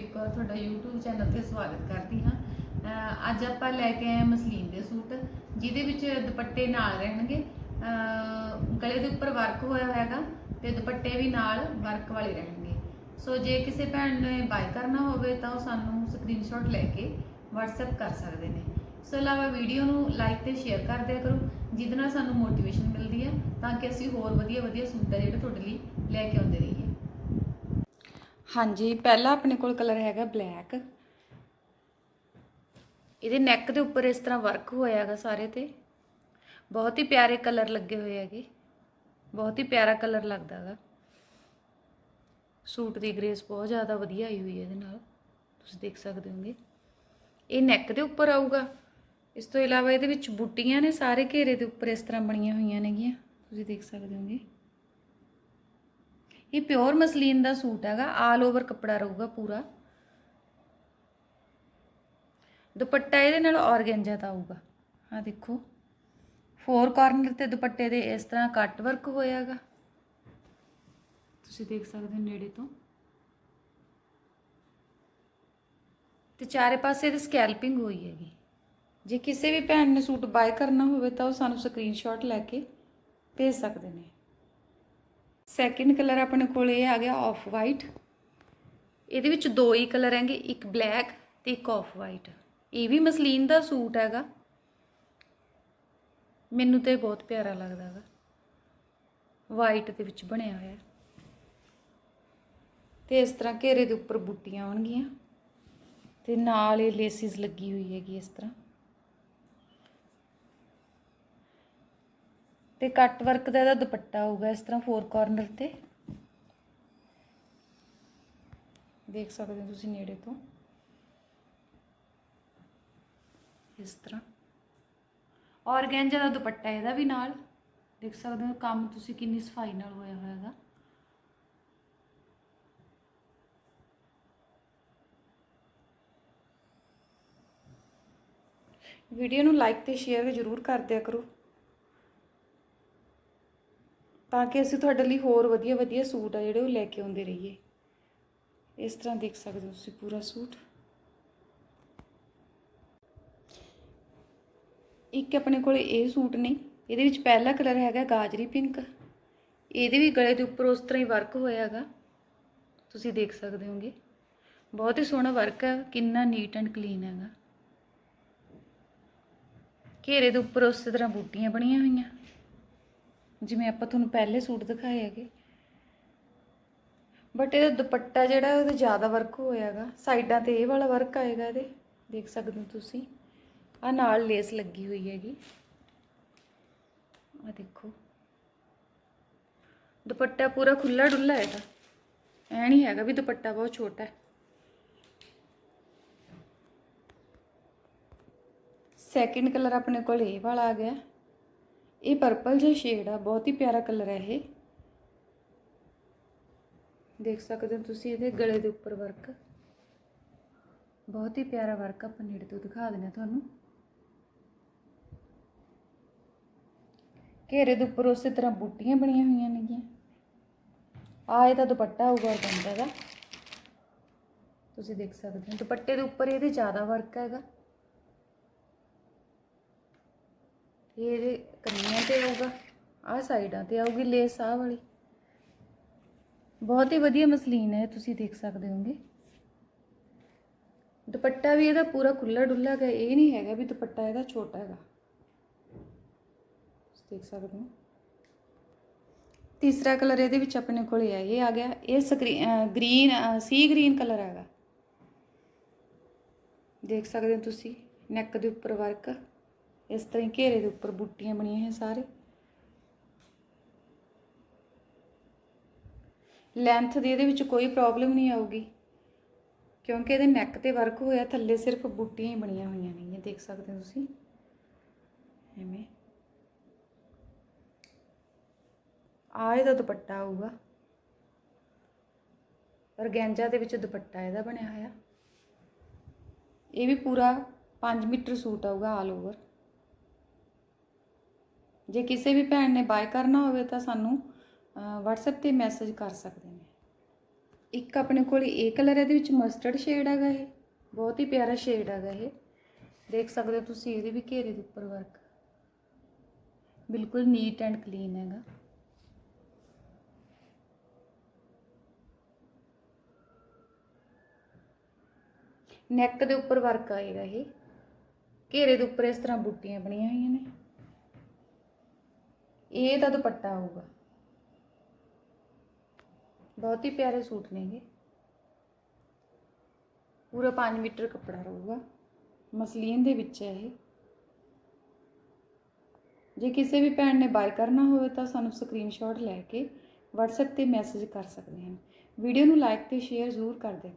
ਇੱਕ ਤੁਹਾਡਾ YouTube channel ਤੇ ਸਵਾਗਤ ਕਰਦੀ ਹਾਂ। ਅੱਜ ਆਪਾਂ ਲੈ ਕੇ ਆਏ ਮਸਲੀਨ ਦੇ ਸੂਟ, ਜਿਹਦੇ ਵਿੱਚ ਦੁਪੱਟੇ ਨਾਲ ਰਹਿਣਗੇ। ਗਲੇ ਦੇ ਉੱਪਰ ਵਰਕ ਹੋਇਆ ਹੋਇਆਗਾ ਤੇ ਦੁਪੱਟੇ ਵੀ ਨਾਲ ਵਰਕ ਵਾਲੇ ਰਹਿਣਗੇ। ਸੋ ਜੇ ਕਿਸੇ ਭੈਣ ਨੇ ਬਾਈ ਕਰਨਾ ਹੋਵੇ ਤਾਂ ਉਹ ਸਾਨੂੰ ਸਕਰੀਨਸ਼ਾਟ ਲੈ ਕੇ WhatsApp ਕਰ ਸਕਦੇ ਨੇ। ਇਸ ਤੋਂ ਇਲਾਵਾ ਵੀਡੀਓ ਨੂੰ ਲਾਈਕ ਤੇ ਸ਼ੇਅਰ ਕਰ ਦਿਆ ਕਰੋ, ਜਿਹਦੇ ਨਾਲ ਸਾਨੂੰ ਮੋਟੀਵੇਸ਼ਨ ਮਿਲਦੀ ਹੈ, ਤਾਂ ਕਿ ਅਸੀਂ ਹੋਰ ਵਧੀਆ ਵਧੀਆ ਸੂਟ ਆ ਜਿਹੜੇ ਤੁਹਾਡੇ ਲਈ ਲੈ ਕੇ ਆਉਂਦੇ ਰਹੀਏ। ਹਾਂਜੀ, ਪਹਿਲਾ ਆਪਣੇ ਕੋਲ ਕਲਰ ਹੈਗਾ ਬਲੈਕ ਇਹਦੇ ਨੈਕ ਦੇ ਉੱਪਰ ਇਸ ਤਰ੍ਹਾਂ ਵਰਕ ਹੋਇਆ ਹੈਗਾ ਸਾਰੇ ਤੇ। ਬਹੁਤ ਹੀ ਪਿਆਰੇ ਕਲਰ ਲੱਗੇ ਹੋਏ ਹੈਗੇ। ਬਹੁਤ ਹੀ ਪਿਆਰਾ ਕਲਰ ਲੱਗਦਾ ਹੈਗਾ। ਸੂਟ ਦੀ ਗ੍ਰੇਸ ਬਹੁਤ ਜ਼ਿਆਦਾ ਵਧੀਆ ਆਈ ਹੋਈ ਹੈ ਇਹਦੇ ਨਾਲ। ਤੁਸੀਂ ਦੇਖ ਸਕਦੇ ਹੋਗੇ। ਇਹ ਨੈਕ ਦੇ ਉੱਪਰ ਆਊਗਾ। ਇਸ ਤੋਂ ਇਲਾਵਾ ਇਹਦੇ ਵਿੱਚ ਬੂਟੀਆਂ ਨੇ ਸਾਰੇ ਘੇਰੇ ਦੇ ਉੱਪਰ ਇਸ ਤਰ੍ਹਾਂ ਬਣੀਆਂ ਹੋਈਆਂ ਨੇਗੀਆਂ। ਤੁਸੀਂ ਦੇਖ ਸਕਦੇ ਹੋਗੇ। ਇਹ ਪਿਓਰ ਮਸਲੀਨ ਦਾ ਸੂਟ ਹੈਗਾ ਆਲ ਓਵਰ ਕੱਪੜਾ ਰਹੂਗਾ ਪੂਰਾ। ਦੁਪੱਟਾ ਇਹਦੇ ਨਾਲ ਔਰਗੈਂਜਾ ਦਾ ਆਊਗਾ। ਆ ਦੇਖੋ ਫੋਰ ਕਾਰਨਰ ਤੇ ਦੁਪੱਟੇ ਦੇ ਇਸ ਤਰ੍ਹਾਂ ਕੱਟ ਵਰਕ ਹੋਇਆਗਾ ਤੁਸੀਂ ਦੇਖ ਸਕਦੇ ਹੋ ਨੇੜੇ ਤੋਂ। ਤੇ ਚਾਰੇ ਪਾਸੇ ਇਹਦੀ ਸਕੈਲਪਿੰਗ ਹੋਈ ਹੈਗੀ। ਜੇ ਕਿਸੇ ਵੀ ਭੈਣ ਨੇ ਸੂਟ ਬਾਏ ਕਰਨਾ ਹੋਵੇ ਤਾਂ ਉਹ ਸਾਨੂੰ ਸਕਰੀਨਸ਼ਾਟ ਲੈ ਕੇ ਭੇਜ ਸਕਦੇ ਨੇ। ਸੈਕਿੰਡ ਕਲਰ ਆਪਣੇ ਕੋਲ ਇਹ ਆ ਗਿਆ ਆਫ ਵਾਈਟ ਇਹਦੇ ਵਿੱਚ ਦੋ ਹੀ ਕਲਰ ਹੈਗੇ, ਇੱਕ ਬਲੈਕ ਤੇ ਇੱਕ ਆਫ ਵਾਈਟ ਇਹ ਵੀ ਮਸਲੀਨ ਦਾ ਸੂਟ ਹੈਗਾ। ਮੈਨੂੰ ਤੇ ਬਹੁਤ ਪਿਆਰਾ ਲੱਗਦਾ ਹੈਗਾ। ਵਾਈਟ ਦੇ ਵਿੱਚ ਬਣਿਆ ਹੋਇਆ। ਹੈ। ਤੇ ਇਸ ਤਰ੍ਹਾਂ ਘੇਰੇ ਦੇ ਉੱਪਰ ਬੂਟੀਆਂ ਆਉਣਗੀਆਂ। ਤੇ ਨਾਲ ਇਹ ਲੇਸਿਸ ਲੱਗੀ ਹੋਈ ਹੈਗੀ ਇਸ ਤਰ੍ਹਾਂ। ਤੇ ਕੱਟ ਵਰਕ ਦਾ ਇਹਦਾ ਦੁਪੱਟਾ ਹੋਊਗਾ ਇਸ ਤਰ੍ਹਾਂ ਫੋਰ ਕਾਰਨਰ ਤੇ। ਦੇਖ ਸਕਦੇ ਹੋ ਤੁਸੀਂ ਨੇੜੇ ਤੋਂ। ਇਸ ਤਰ੍ਹਾਂ। ਔਰਗੈਂਜਾ ਦਾ ਦੁਪੱਟਾ ਇਹਦਾ ਵੀ ਨਾਲ। ਦੇਖ ਸਕਦੇ ਹੋ ਕੰਮ ਤੁਸੀਂ ਕਿੰਨੀ ਸਫ਼ਾਈ ਨਾਲ ਹੋਇਆ ਹੋਇਆ ਹੈਗਾ। ਵੀਡੀਓ ਨੂੰ ਲਾਈਕ ਤੇ ਸ਼ੇਅਰ ਜ਼ਰੂਰ ਕਰ ਦਿਆ ਕਰੋ। ਤਾਂ ਕਿ ਅਸੀਂ ਤੁਹਾਡੇ ਲਈ ਹੋਰ ਵਧੀਆ ਵਧੀਆ ਸੂਟ ਆ ਜਿਹੜੇ ਉਹ ਲੈ ਕੇ ਆਉਂਦੇ ਰਹੀਏ। ਇਸ ਤਰ੍ਹਾਂ ਦੇਖ ਸਕਦੇ ਹੋ ਤੁਸੀਂ ਪੂਰਾ ਸੂਟ। ਇੱਕ ਆਪਣੇ ਕੋਲ ਇਹ ਸੂਟ ਨੇ ਇਹਦੇ ਵਿੱਚ ਪਹਿਲਾ ਕਲਰ ਹੈਗਾ ਗਾਜਰੀ ਪਿੰਕ। ਇਹਦੇ ਵੀ ਗਲੇ ਦੇ ਉੱਪਰ ਉਸ ਤਰ੍ਹਾਂ ਹੀ ਵਰਕ ਹੋਇਆ ਹੈਗਾ। ਤੁਸੀਂ ਦੇਖ ਸਕਦੇ ਹੋਗੇ। ਬਹੁਤ ਹੀ ਸੋਹਣਾ ਵਰਕ ਹੈ ਕਿੰਨਾ ਨੀਟ ਐਂਡ ਕਲੀਨ ਹੈਗਾ। ਘੇਰੇ ਦੇ ਉੱਪਰ ਉਸੇ ਤਰ੍ਹਾਂ ਬੂਟੀਆਂ ਬਣੀਆਂ ਹੋਈਆਂ। ਜਿਵੇਂ ਆਪਾਂ ਤੁਹਾਨੂੰ ਪਹਿਲੇ ਸੂਟ ਦਿਖਾਏ ਹੈਗੇ। ਬਟ ਇਹਦਾ ਦੁਪੱਟਾ ਜਿਹੜਾ ਉਹਦੇ ਜ਼ਿਆਦਾ ਵਰਕ ਹੋਇਆਗਾ ਸਾਈਡਾਂ ਤੇ ਇਹ ਵਾਲਾ ਵਰਕ ਆਏਗਾ ਇਹਦੇ। ਦੇਖ ਸਕਦੇ ਹੋ ਤੁਸੀਂ। ਆ ਨਾਲ ਲੇਸ ਲੱਗੀ ਹੋਈ ਹੈਗੀ। ਆ ਦੇਖੋ। ਦੁਪੱਟਾ ਪੂਰਾ ਖੁੱਲਾ ਡੁੱਲਾ ਹੈ ਇਹਦਾ ਐ ਨਹੀਂ ਹੈਗਾ ਵੀ ਦੁਪੱਟਾ ਬਹੁਤ ਛੋਟਾ ਹੈ। ਸੈਕਿੰਡ ਕਲਰ ਆਪਣੇ ਕੋਲ ਇਹ ਵਾਲਾ ਆ ਗਿਆ। ਇਹ ਪਰਪਲ ਜਿਹਾ ਸ਼ੇਡ ਆ, ਬਹੁਤ ਹੀ ਪਿਆਰਾ ਕਲਰ ਹੈ ਇਹ। ਦੇਖ ਸਕਦੇ ਹੋ ਤੁਸੀਂ ਇਹਦੇ ਗਲੇ ਦੇ ਉੱਪਰ ਵਰਕ ਬਹੁਤ ਹੀ ਪਿਆਰਾ ਵਰਕ ਆਪਾਂ ਨੇੜੇ ਤੋਂ ਦਿਖਾ ਦਿੰਦੇ ਹਾਂ ਤੁਹਾਨੂੰ। ਘੇਰੇ ਦੇ ਉੱਪਰ ਉਸੇ ਤਰ੍ਹਾਂ ਬੂਟੀਆਂ ਬਣੀਆਂ ਹੋਈਆਂ ਨੇਗੀਆਂ। ਆ ਤਾਂ ਦੁਪੱਟਾ ਹੋਊਗਾ ਬੰਦਾ ਦਾ ਤੁਸੀਂ ਦੇਖ ਸਕਦੇ ਹੋ, ਦੁਪੱਟੇ ਦੇ ਉੱਪਰ ਇਹਦੇ ਜ਼ਿਆਦਾ ਵਰਕ ਹੈਗਾ। ਇਹ ਇਹਦੇ ਕੰਨੀਆਂ ਤੇ ਆਊਗਾ, ਆਹ ਸਾਈਡਾਂ ਤੇ ਆਊਗੀ ਲੇਸ, ਆਹ ਵਾਲੀ। ਬਹੁਤ ਹੀ ਵਧੀਆ ਮਸਲੀਨ ਹੈ, ਤੁਸੀਂ ਦੇਖ ਸਕਦੇ ਹੋਗੇ। ਦੁਪੱਟਾ ਵੀ ਇਹਦਾ ਪੂਰਾ ਖੁੱਲਾ ਡੁੱਲਾ ਹੈ ਇਹ ਨਹੀਂ ਹੈਗਾ ਵੀ ਦੁਪੱਟਾ ਇਹਦਾ ਛੋਟਾ ਹੈਗਾ। ਦੇਖ ਸਕਦੇ ਹੋ। ਤੀਸਰਾ ਕਲਰ ਇਹਦੇ ਵਿੱਚ ਆਪਣੇ ਕੋਲ ਹੈ ਇਹ ਆ ਗਿਆ, ਇਹ ਗ੍ਰੀਨ ਸੀ ਗ੍ਰੀਨ ਕਲਰ ਹੈਗਾ। ਦੇਖ ਸਕਦੇ ਹੋ ਤੁਸੀਂ, ਨੈਕ ਦੇ ਉੱਪਰ ਵਰਕ। ਇਸ ਤਰ੍ਹਾਂ ਹੀ ਘੇਰੇ ਦੇ ਉੱਪਰ ਬੂਟੀਆਂ ਬਣੀਆਂ ਹੈ ਸਾਰੇ। ਲੈਂਥ ਦੀ ਇਹਦੇ ਵਿੱਚ ਕੋਈ ਪ੍ਰੋਬਲਮ ਨਹੀਂ ਆਊਗੀ, ਕਿਉਂਕਿ ਇਹਦੇ ਨੈਕ ਤੇ ਵਰਕ ਹੋਇਆ, ਥੱਲੇ ਸਿਰਫ ਬੂਟੀਆਂ ਹੀ ਬਣੀਆਂ ਹੋਈਆਂ ਨੇ, ਇਹ ਦੇਖ ਸਕਦੇ ਹੋ ਤੁਸੀਂ। ਐਵੇਂ। ਆ ਇਹਦਾ ਦੁਪੱਟਾ ਆਊਗਾ। ਔਰਗੈਂਜਾ ਦੇ ਵਿੱਚ ਦੁਪੱਟਾ ਇਹਦਾ ਬਣਿਆ ਹੋਇਆ। ਇਹ ਵੀ ਪੂਰਾ 5 ਮੀਟਰ ਸੂਟ ਆਊਗਾ ਆਲ ਓਵਰ ਜੇ ਕਿਸੇ ਵੀ ਭੈਣ ਨੇ ਬਾਏ ਕਰਨਾ ਹੋਵੇ ਤਾਂ ਸਾਨੂੰ WhatsApp ਤੇ ਮੈਸੇਜ ਕਰ ਸਕਦੇ ਨੇ। ਇੱਕ ਆਪਣੇ ਕੋਲ ਇਹ ਕਲਰ ਇਹਦੇ ਵਿੱਚ ਮਸਟਰਡ ਸ਼ੇਡ ਹੈਗਾ ਇਹ। ਬਹੁਤ ਹੀ ਪਿਆਰਾ ਸ਼ੇਡ ਹੈਗਾ ਇਹ। ਦੇਖ ਸਕਦੇ ਹੋ ਤੁਸੀਂ, ਇਹਦੇ ਵੀ ਘੇਰੇ ਦੇ ਉੱਪਰ ਵਰਕ ਬਿਲਕੁਲ ਨੀਟ ਐਂਡ ਕਲੀਨ ਹੈਗਾ। ਨੈਕ ਦੇ ਉੱਪਰ ਵਰਕ ਆਏਗਾ ਇਹ। ਘੇਰੇ ਦੇ ਉੱਪਰ ਇਸ ਤਰ੍ਹਾਂ ਬੂਟੀਆਂ ਬਣੀਆਂ ਹੋਈਆਂ ਨੇ। ਇਹ ਤਾਂ ਦੁਪੱਟਾ ਆਊਗਾ। ਬਹੁਤ ਹੀ ਪਿਆਰੇ ਸੂਟ ਨੇਗੇ ਪੂਰਾ 5 ਮੀਟਰ ਕੱਪੜਾ ਰਹੂਗਾ। ਮਸਲੀਨ ਦੇ ਵਿੱਚ ਹੈ ਇਹ। ਜੇ ਕਿਸੇ ਵੀ ਭੈਣ ਨੇ ਬਾਏ ਕਰਨਾ ਹੋਵੇ ਤਾਂ ਸਾਨੂੰ ਸਕਰੀਨਸ਼ਾਟ ਲੈ ਕੇ WhatsApp ਤੇ ਮੈਸੇਜ ਕਰ ਸਕਦੇ ਹਨ। ਵੀਡੀਓ ਨੂੰ ਲਾਈਕ ਤੇ ਸ਼ੇਅਰ ਜ਼ਰੂਰ ਕਰ ਦਿਆ